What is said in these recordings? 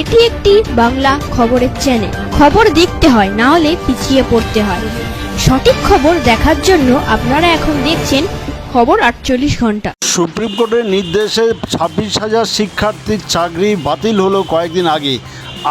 এটি একটি বাংলা খবরের চ্যানেল খবর দেখতে হয়, না হলে পিছিয়ে পড়তে হয়। সঠিক খবর দেখার জন্য আপনারা এখন দেখছেন খবর আটচল্লিশ ঘণ্টা। সুপ্রিম কোর্টের নির্দেশে ছাব্বিশ হাজার শিক্ষার্থীর চাকরি বাতিল হলো কয়েকদিন আগে।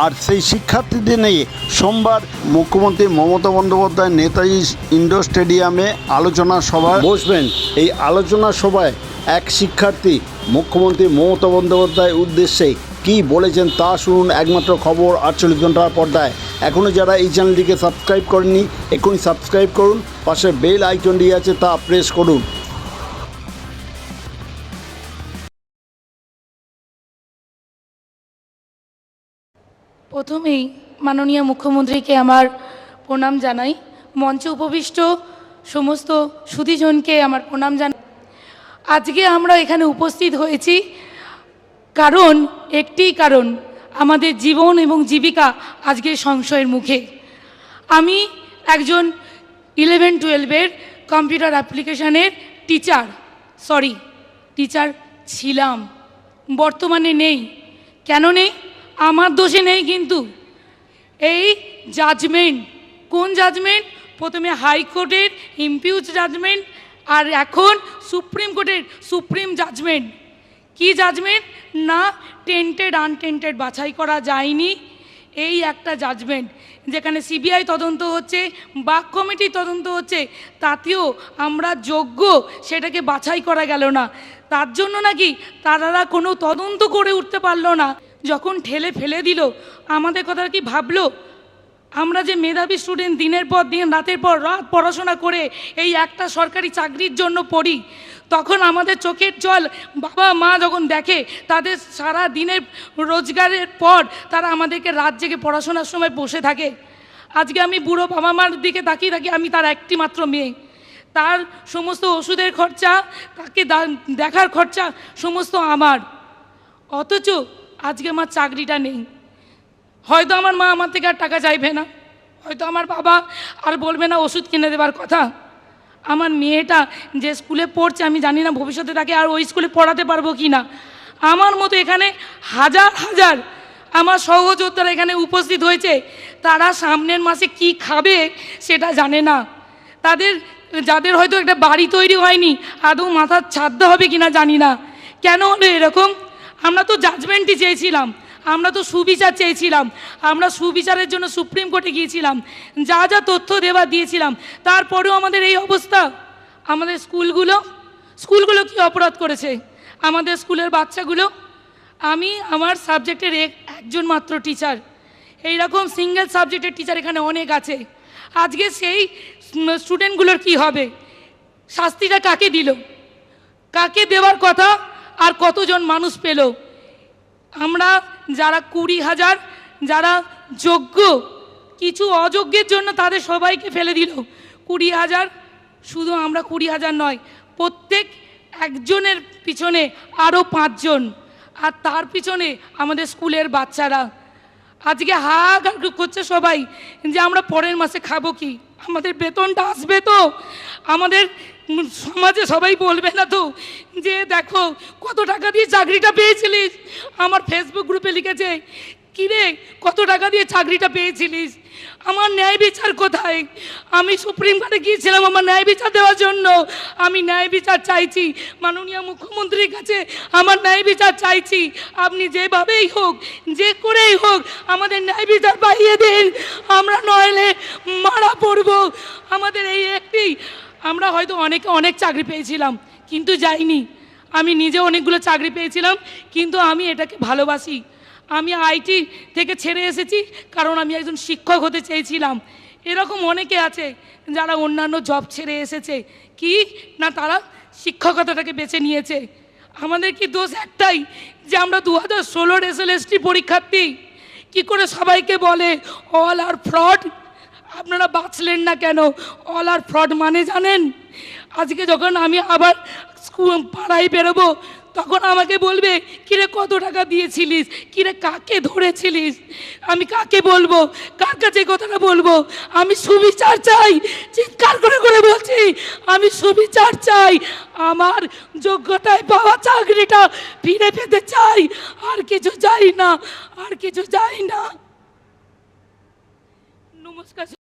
আর সেই শিক্ষার্থীদের নিয়ে সোমবার মুখ্যমন্ত্রী মমতা বন্দ্যোপাধ্যায় নেতাজি ইন্ডোর স্টেডিয়ামে আলোচনা সভায় বসবেন। এই আলোচনা সভায় এক শিক্ষার্থী, মুখ্যমন্ত্রী মমতা বন্দ্যোপাধ্যায়ের উদ্দেশ্যে কি বলেছেন তা শুনুন। একমাত্র খবর আটচল্লিশ ঘণ্টার পর্দায়। এখনও যারা এই চ্যানেলটিকে সাবস্ক্রাইব করেননি এখনই সাবস্ক্রাইব করুন। পাশে বেল আইকনটি আছে তা প্রেস করুন। প্রথমেই মাননীয় মুখ্যমন্ত্রীকে আমার প্রণাম জানাই। মঞ্চে উপবিষ্ট সমস্ত সুধীজনকে আমার প্রণাম জানাই। আজকে আমরা এখানে উপস্থিত হয়েছি কারণ একটি কারণ, আমাদের জীবন এবং জীবিকা আজকে সংশয়ের মুখে। আমি একজন ইলেভেন টুয়েলভের কম্পিউটার অ্যাপ্লিকেশনের টিচার সরি টিচার ছিলাম। বর্তমানে নেই। কেন নেই? আমার দোষে নেই কিন্তু। এই জাজমেন্ট কোন জাজমেন্ট প্রথমে হাইকোর্টের ইম্পিউজ জাজমেন্ট আর এখন সুপ্রিম কোর্টের সুপ্রিম জাজমেন্ট কি জাজমেন্ট না টেন্টেড আনটেন্টেড বাছাই করা যায়নি। এই একটা জাজমেন্ট যেখানে সিবিআই তদন্ত হচ্ছে, বাক কমিটি তদন্ত হচ্ছে, তাতেও আমরা যোগ্য, সেটাকে বাছাই করা গেল না। তার জন্য নাকি তারা কোনো তদন্ত করে উঠতে পারল না। যখন ঠেলে ফেলে দিল, আমাদের কথা কি ভাবলো? আমরা যে মেধাবী স্টুডেন্ট দিনের পর দিন, রাতের পর রাত পড়াশোনা করে এই একটা সরকারি চাকরির জন্য পড়ি, তখন আমাদের চোখের জল বাবা মা যখন দেখে, তাদের সারা দিনের রোজগারের পর তারা আমাদেরকে রাত জেগে পড়াশোনার সময় বসে থাকে। আজকে আমি বুড়ো বাবা মার দিকে তাকিয়ে থাকি, আমি তার একটি মাত্র মেয়ে। তার সমস্ত ওষুধের খরচা, তাকে দেখার খরচা সমস্ত আমার। অথচ আজকে আমার চাকরিটা নেই। হয়তো আমার মা আমার থেকে আর টাকা চাইবে না। হয়তো আমার বাবা আর বলবে না ওষুধ কিনে দেওয়ার কথা। আমার মেয়েটা যে স্কুলে পড়ছে আমি জানি না ভবিষ্যতে তাকে আর ওই স্কুলে পড়াতে পারব কি না। আমার মতো এখানে হাজার হাজার আমার সহযোদ্ধারা এখানে উপস্থিত হয়েছে। তারা সামনের মাসে কি খাবে সেটা জানে না। তাদের, যাদের হয়তো একটা বাড়ি তৈরি হয়নি, আদৌ মাথার ছাদ্য হবে কিনা জানি না। কেন হলো এরকম? আমরা তো জাজমেন্টই চেয়েছিলাম। আমরা তো সুবিচার চেয়েছিলাম। আমরা সুবিচারের জন্য সুপ্রিম কোর্টে গিয়েছিলাম। যা যা তথ্য দেওয়া দিয়েছিলাম, তারপরেও আমাদের এই অবস্থা। আমাদের স্কুলগুলো স্কুলগুলো কি অপরাধ করেছে? আমাদের স্কুলের বাচ্চাগুলো, আমি আমার সাবজেক্টের এক, একজন মাত্র টিচার এই রকম সিঙ্গেল সাবজেক্টের টিচার এখানে অনেক আছে। আজকে সেই স্টুডেন্টগুলোর কি হবে? শাস্তিটা কাকে দিল? কাকে দেওয়ার কথা? আর কতজন মানুষ পেল? আমরা যারা কুড়ি হাজার, যারা যোগ্য, কিছু অযোগ্যের জন্য তাদের সবাইকে ফেলে দিল। কুড়ি হাজার শুধু আমরা কুড়ি হাজার নয়, প্রত্যেক একজনের পিছনে আরও পাঁচজন, আর তার পিছনে আমাদের স্কুলের বাচ্চারা। আজকে হাহাকার করছে সবাই যে আমরা পরের মাসে খাব কি? আমাদের বেতনটা আসবে তো? আমাদের সমাজে সবাই বলবে না তো যে দেখো, কত টাকা দিয়ে চাকরিটা পেয়েছিলিস? আমার ফেসবুক গ্রুপে লিখেছে, কিরে, কত টাকা দিয়ে চাকরিটা পেয়েছিলিস? আমার ন্যায় বিচার কোথায়? আমি সুপ্রিম কোর্টে গিয়েছিলাম আমার ন্যায় বিচার দেওয়ার জন্য। আমি ন্যায় বিচার চাইছি। মাননীয় মুখ্যমন্ত্রীর কাছে আমার ন্যায় বিচার চাইছি। আপনি যেভাবেই হোক, যে করেই হোক, আমাদের ন্যায় বিচার পাইয়ে দিন। আমরা নইলে মারা পড়ব। আমাদের এই একটি আমরা হয়তো অনেকে, অনেক চাকরি পেয়েছিলাম, কিন্তু যাইনি। আমি নিজে অনেকগুলো চাকরি পেয়েছিলাম, কিন্তু আমি এটাকে ভালোবাসি। আমি আইটি থেকে ছেড়ে এসেছি, কারণ আমি একজন শিক্ষক হতে চেয়েছিলাম। এরকম অনেকে আছে যারা অন্যান্য জব ছেড়ে এসেছে। কি? না, তারা শিক্ষকতাটাকে বেছে নিয়েছে। আমাদের কি দোষ একটাই যে আমরা দু হাজার ষোলোর এস এল পরীক্ষার্থী? কী করে সবাইকে বলে অল আর ফ্রড আপনারা বাঁচলেন না কেন? অল আর ফ্রড মানে জানেন? আজকে যখন আমি আবার স্কুল পাড়ায় বেরোবো, তখন আমাকে বলবে, কিরে, কত টাকা দিয়েছিলিস? কিরে, কাকে ধরেছিলিস? আমি কাকে বলব? কার কাছে কথাটা বলব? আমি সুবিচার চাই। চিৎকার করে করে বলছি, আমি সুবিচার চাই। আমার যোগ্যতায় পাওয়া চাকরিটা ফিরে পেতে চাই। আর কিছু চাই না, আর কিছু চাই না। নমস্কার।